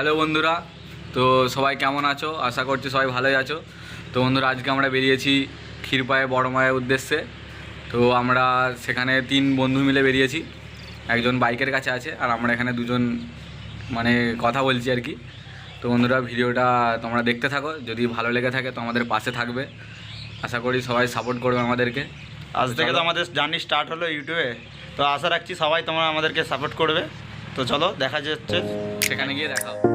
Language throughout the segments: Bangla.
হ্যালো বন্ধুরা তো সবাই কেমন আছো? আশা করছি সবাই ভালোই আছো। তো বন্ধুরা আজকে আমরা বেরিয়েছি ক্ষীরপায়ে বড় মায়ের উদ্দেশ্যে। তো আমরা সেখানে তিন বন্ধু মিলে বেরিয়েছি। একজন বাইকের কাছে আছে আর আমরা এখানে দুজন মানে কথা বলছি আর কি। তো বন্ধুরা ভিডিওটা তোমরা দেখতে থাকো। যদি ভালো লেগে থাকে তো আমাদের পাশে থাকবে। আশা করি সবাই সাপোর্ট করবে আমাদেরকে। আজ থেকে তো আমাদের জার্নি স্টার্ট হলো ইউটিউবে। তো আশা রাখছি সবাই তোমরা আমাদেরকে সাপোর্ট করবে। তো চলো দেখা যাচ্ছে। সেখানে গিয়ে দেখাও।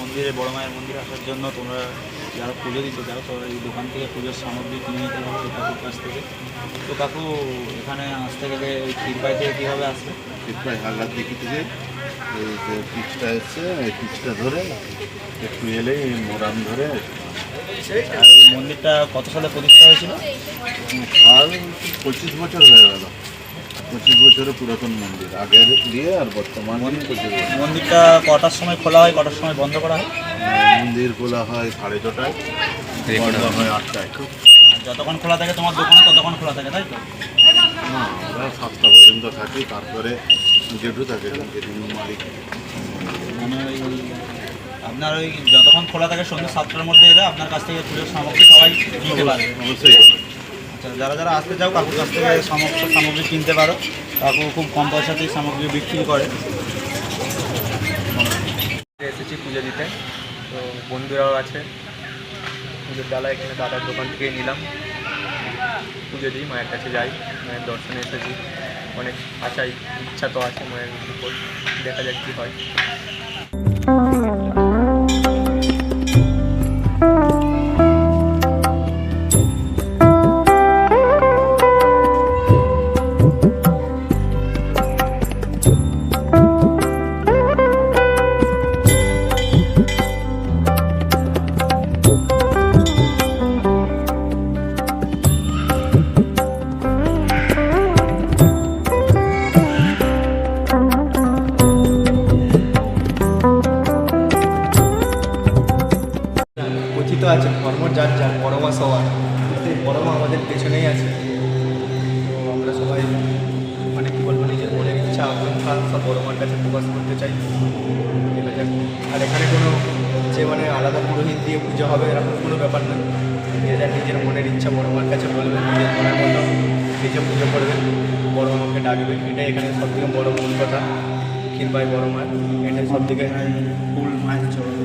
মন্দিরে বড় মায়ের মন্দিরে আসার জন্য তোমরা যারা পুজো দিতে চাও তো এই দোকান থেকে পুজোর সামগ্রী কিনে নিতে হবে কাকুর কাছ থেকে। তো কাকু এখানে আসতে গেলে এই ক্ষীরপাই থেকে কীভাবে আসবে? প্রায় হালদার দিকে থেকে এই যে পিচটা এসছে এই পিচটা ধরে একটু এলেই মোরাম ধরে আর এই মন্দিরটা কত সালে প্রতিষ্ঠা হয়েছিল? আর পঁচিশ বছর হয়ে গেল। পঁচিশ বছরের পুরাতন মন্দির আগের দিয়ে আর বর্তমান মন্দিরটা কটার সময় খোলা হয় কটার সময় বন্ধ করা হয়? মন্দির খোলা হয় সাড়ে ছটায় বন্ধ হয় আটটায়। যতক্ষণ খোলা থাকে তোমার দোকানে ততক্ষণ খোলা থাকে তাই তো? না আমরা সাতটা পর্যন্ত থাকি তারপরে জেঠু থাকে মালিক। মানে ওই আপনার ওই যতক্ষণ খোলা থাকে সন্ধ্যে সাতটার মধ্যে এলে আপনার কাছ থেকে পুজোর সামগ্রী সবাই নিতে পারে অবশ্যই। যারা যারা আসতে চাও, কাকুর কাছ থেকে সমস্ত সামগ্রী কিনতে পারো। কাকু খুব কম পয়সাতেই সামগ্রী বিক্রি করে। এসেছি পুজো দিতে। তো বন্ধুরাও আছে। পুজোর ডালা এখানে দাদার দোকান থেকে নিলাম। পুজো দিই, মায়ের কাছে যাই। মায়ের দর্শনে এসেছি। অনেক আশাই, ইচ্ছা তো আছে মায়ের উপর। দেখা যাক কী হয়। যার যার বড়মা সবার। সেই বড়মা আমাদের পেছনেই আছে। তো আমরা সবাই মানে কী বলব, নিজের মনের ইচ্ছা, আকাঙ্ক্ষা সব বড়মার কাছে প্রকাশ করতে চাই। দেখা যাক। আর এখানে কোনো যে মানে আলাদা পুরোহিত দিয়ে পুজো হবে এরকম কোনো ব্যাপার না। যে যার নিজের মনের ইচ্ছা বড়মার কাছে বলবেন নিজের মনের মতো নিজে পুজো করবেন বড় মাকে ডাকবে। এটাই এখানে সব থেকে বড় মূল কথা। ক্ষীরবাই বড় মার এটাই সব থেকে ফুল মায়ের চড়ানো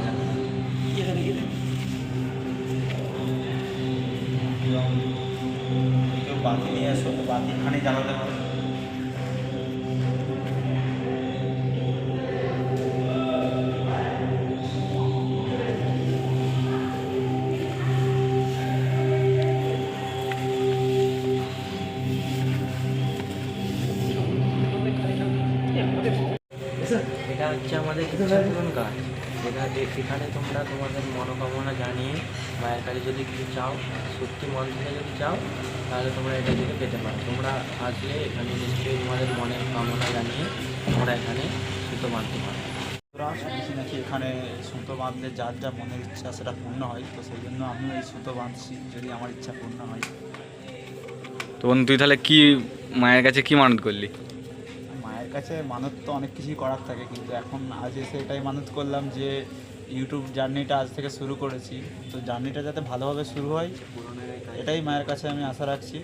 বাতি নিয়ে আসো তো বাতি এখানেই জ্বালাতে পারো এটা হচ্ছে আমাদের গাছ এ- এখানে তোমরা তোমাদের মনোকামনা জানিয়ে মায়ের কাছে যদি কিছু চাও সত্যি মন থেকে যদি চাও তাহলে তোমরা এটা থেকে পেতে পারো। তোমরা আসলে এখানে নিশ্চয়ই তোমাদের মনের কামনা জানিয়ে তোমরা এখানে সুতো বাঁধতে পারো। শুনেছি নাকি এখানে সুতো বাঁধলে যার যা মনের ইচ্ছা সেটা পূর্ণ হয় তো সেই জন্য আমিও এই সুতো বাঁধছি যদি আমার ইচ্ছা পূর্ণ হয়। তো বন্ধু তুই তাহলে কি মায়ের কাছে কি মানত করলি? কাছে মানত তো অনেক কিছুই করার থাকে, কিন্তু এখন আজ এসে এটাই মানত করলাম যে ইউটিউব জার্নিটা আজ থেকে শুরু করেছি। তো জার্নিটা যাতে ভালোভাবে শুরু হয়, এটাই মায়ের কাছে আমি আশা রাখছি।